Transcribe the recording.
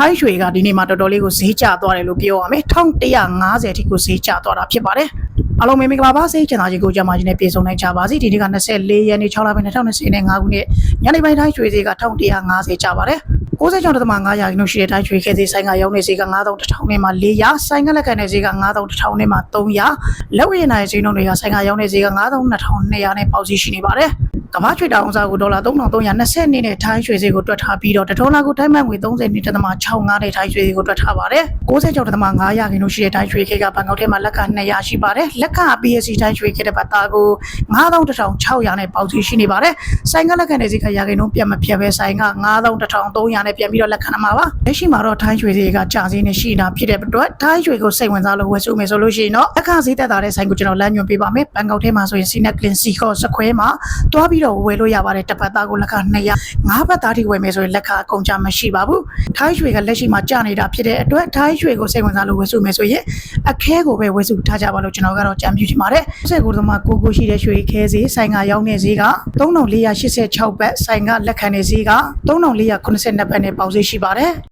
ထိုင်းရွှေကဒီနေ့မှာတော်တော်လေးကိုဈေးကျသွားတယ်လို့ပြောရမယ်1150အထိကိုဈေးကျသွားတာဖြစ်ပါတယ်အားလုံးပဲမင်္ဂလာပါစေချင်တာကြီးကိုကြမှာချင်းနဲ့ပြေဆုံးနိုင်ကြပါစေဒီနေ့က24ရက်နေ့6လပိုင်း2025ခုနှစ်ညနေပိုင်းတိုင်းရွှေဈေးက1150ကျပါတယ်96.5ရာခိုင်နှုန်းရှိတဲ့တိုင်းရွှေခဲဈေးဆိုင်ကရောင်းနေဈေးက9100နဲ့မှ400ဆိုင်ကလက်ခံတဲ့ဈေးက9100နဲ့မှ300လက်ဝယ်ရနိုင်ဈေးနှုန်းတွေကဆိုင်ကရောင်းနေဈေးက9200နဲ့ပေါက်စီရှိနေပါတယ် ကမ္ဘာရွှေတောင်စားကိုဒေါ်လာ3320နဲ့ထိုင်းရွှေဈေးကိုတွက်ထားပြီးတော့တဒေါ်လာကိုထိုင်းမန်ငွေ30နဲ့3.65နဲ့ထိုင်းရွှေဈေးကိုတွက်ထားပါတယ်96.5ရာခိုင်နှုန်းရှိတဲ့ထိုင်းရွှေခဲကဘန်ကောက်ထဲမှာလက်ခ200ရှိပါတယ်လက်ခ PSC ထိုင်းရွှေခဲတဲ့ပတ်သားကို9100နဲ့ပေါက်စီရှိနေပါတယ်ဆိုင်ကလက်ခံတဲ့ဈေးကရာခိုင်နှုန်းပြတ်မပြတ်ပဲဆိုင်က9300နဲ့ပြန်ပြီးတော့လက်ခံမှာပါလက်ရှိမှာတော့ထိုင်းရွှေဈေးကကြာဈေးနဲ့ရှိနေတာဖြစ်တဲ့အတွက်ထိုင်းရွှေကိုစိတ်ဝင်စားလို့ဝယ်စုမယ်ဆိုလို့ရှိရင်တော့လက်ခဈေးတက်တာတဲ့ဆိုင်ကိုကျွန်တော်လမ်းညွှန်ပေးပါမယ်ဘန်ကောက်ထဲမှာဆိုရင် Sinet Clean C ခေါ်စခွဲမှာတွားပြီးတော့ဝယ်လို့ရပါတယ်တစ်ပတ်သားကိုလက်ခ200ငါးပတ်သားထိဝယ်မယ်ဆိုရင်လက်ခအကုန်ကြမရှိပါဘူးထိုင်းရွှေကလက်ရှိမှာကြာနေတာဖြစ်တဲ့အတွက်ထိုင်းရွှေကိုစိတ်ဝင်စားလို့ဝယ်စုမယ်ဆိုရင်အခဲကိုပဲဝယ်စုထားကြပါလို့ကျွန်တော်ကတော့ကြံပြုချင်ပါတယ်ဆက်ကိုယ်သမားကိုကိုရှိတဲ့ရွှေခဲဈေးဆိုင်ကရောင်းတဲ့ဈေးက3486ဘတ်ဆိုင်ကလက်ခံတဲ့ဈေးက3482ဘတ်နဲ့ပေါက်ဈေးရှိပါတယ်